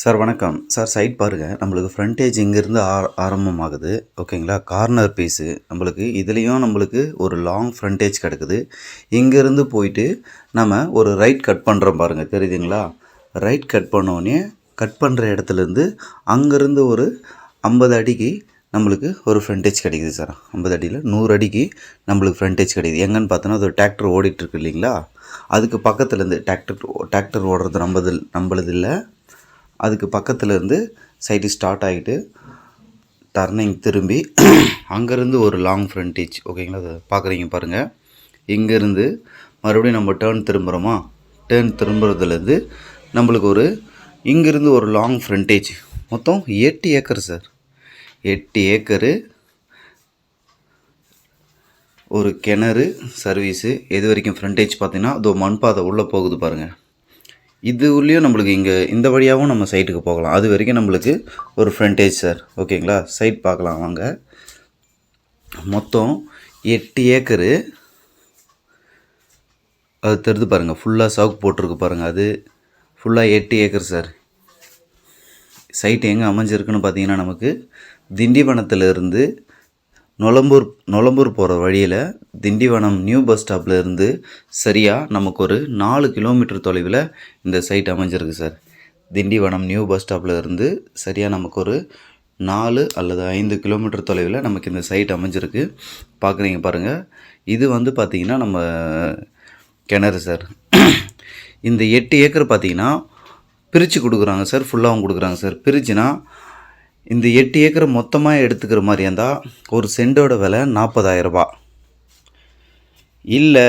Sir வணக்கம். Sir side பாருங்கள் நம்மளுக்கு ஃப்ரண்டேஜ் இங்கேருந்து ஆ ஆரம்பமாகுது? ஓகேங்களா? கார்னர் பீஸு நம்மளுக்கு இதுலேயும் நம்மளுக்கு ஒரு லாங் ஃப்ரண்டேஜ் கிடக்குது. இங்கேருந்து போயிட்டு நம்ம ஒரு ரைட் கட் பண்ணுறோம் பாருங்கள் தெரியுதுங்களா? ரைட் கட் பண்ணோடனே கட் பண்ணுற இடத்துலேருந்து அங்கேருந்து ஒரு ஐம்பது அடிக்கு நம்மளுக்கு ஒரு ஃப்ரண்டேஜ் கிடைக்குது சார். ஐம்பது அடியில் நூறு அடிக்கு நம்மளுக்கு ஃப்ரண்டேஜ் கிடைக்குது. எங்கன்னு பார்த்தோன்னா அது ஒரு டிராக்டர் ஓடிட்டுருக்கு இல்லைங்களா? அதுக்கு பக்கத்துலேருந்து டிராக்டர் டிராக்டர் ஓடுறது நம்மது நம்மளது இல்லை. அதுக்கு பக்கத்துலேருந்து சைடு ஸ்டார்ட் ஆகிட்டு டர்னிங் திரும்பி அங்கேருந்து ஒரு லாங் ஃப்ரண்டேஜ் ஓகேங்களா அதை பார்க்குறீங்க பாருங்கள் இங்கேருந்து மறுபடியும் நம்ம டேர்ன் திரும்புகிறோமா டேர்ன் திரும்புறதுலேருந்து நம்மளுக்கு ஒரு இங்கேருந்து ஒரு லாங் ஃப்ரண்டேஜ் மொத்தம் எட்டு ஏக்கர் சார் எட்டு ஏக்கரு ஒரு கிணறு சர்வீஸு எது வரைக்கும் ஃப்ரண்டேஜ் பார்த்தீங்கன்னா அதோ மண் பாதை உள்ளே போகுது பாருங்கள் இது உள்ளேயும் நம்மளுக்கு இங்கே இந்த வழியாகவும் நம்ம சைட்டுக்கு போகலாம். அது வரைக்கும் நம்மளுக்கு ஒரு ஃப்ரண்டேஜ் சார் ஓகேங்களா சைட் பார்க்கலாம் வாங்க. மொத்தம் எட்டு ஏக்கரு. அது தெரிந்து பாருங்கள் ஃபுல்லாக சவுக்கு போட்டிருக்கு பாருங்கள் அது. ஃபுல்லாக எட்டு ஏக்கர் சார் சைட் எங்கே அமைஞ்சிருக்குன்னு பார்த்தீங்கன்னா நமக்கு திண்டிவனத்துலேருந்து நொலம்பூர் நொலம்பூர் போகிற வழியில் திண்டிவனம் நியூ பஸ் ஸ்டாப்பில் இருந்து சரியாக நமக்கு ஒரு நாலு கிலோமீட்டர் தொலைவில் இந்த சைட் அமைஞ்சிருக்கு சார். திண்டிவனம் நியூ பஸ் ஸ்டாப்பில் இருந்து சரியாக நமக்கு ஒரு நாலு அல்லது ஐந்து கிலோமீட்டர் தொலைவில் நமக்கு இந்த சைட் அமைஞ்சிருக்கு. பார்க்குறீங்க பாருங்கள் இது வந்து பார்த்திங்கன்னா நம்ம கிணறு சார். இந்த எட்டு ஏக்கர் பார்த்திங்கன்னா பிரித்து கொடுக்குறாங்க சார். ஃபுல்லாகவும் கொடுக்குறாங்க சார். பிரிச்சுனா இந்த எட்டு ஏக்கரை மொத்தமாக எடுத்துக்கிற மாதிரி இருந்தால் ஒரு செண்டோட விலை நாற்பதாயிரரூபா இல்லை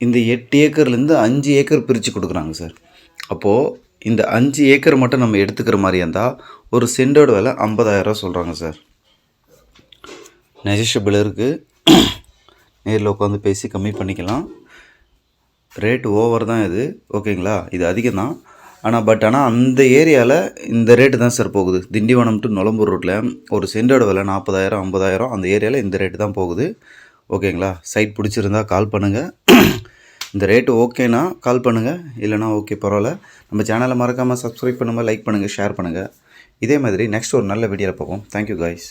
இந்த எட்டு ஏக்கர்லேருந்து அஞ்சு ஏக்கர் பிரித்து கொடுக்குறாங்க சார். அப்போது இந்த அஞ்சு ஏக்கர் மட்டும் நம்ம எடுத்துக்கிற மாதிரி இருந்தால் ஒரு செண்டோட விலை ஐம்பதாயிரரூவா சொல்கிறாங்க சார். நெஜஷபிள் இருக்குது நேரில் உட்காந்து பேசி கம்மி பண்ணிக்கலாம். ரேட்டு ஓவர் தான் இது. ஓகேங்களா? இது அதிகம் தான். ஆனால் பட் ஆனால் அந்த ஏரியாவில் இந்த ரேட்டு தான் சார் போகுது. திண்டிவனம் டு நுளம்பூர் ரோட்டில் ஒரு சென்டோட விலை நாற்பதாயிரம் ஐம்பதாயிரம் அந்த ஏரியாவில் இந்த ரேட்டு தான் போகுது. ஓகேங்களா சைட் பிடிச்சிருந்தா கால் பண்ணுங்கள் இந்த ரேட்டு ஓகேனா கால் பண்ணுங்கள் இல்லைனா ஓகே பரவாயில்ல. நம்ம சேனலை மறக்காமல் சப்ஸ்கிரைப் பண்ணுங்கள் லைக் பண்ணுங்கள் ஷேர் பண்ணுங்கள் இதே மாதிரி நெக்ஸ்ட் ஒரு நல்ல வீடியோவில் பார்ப்போம். Thank you guys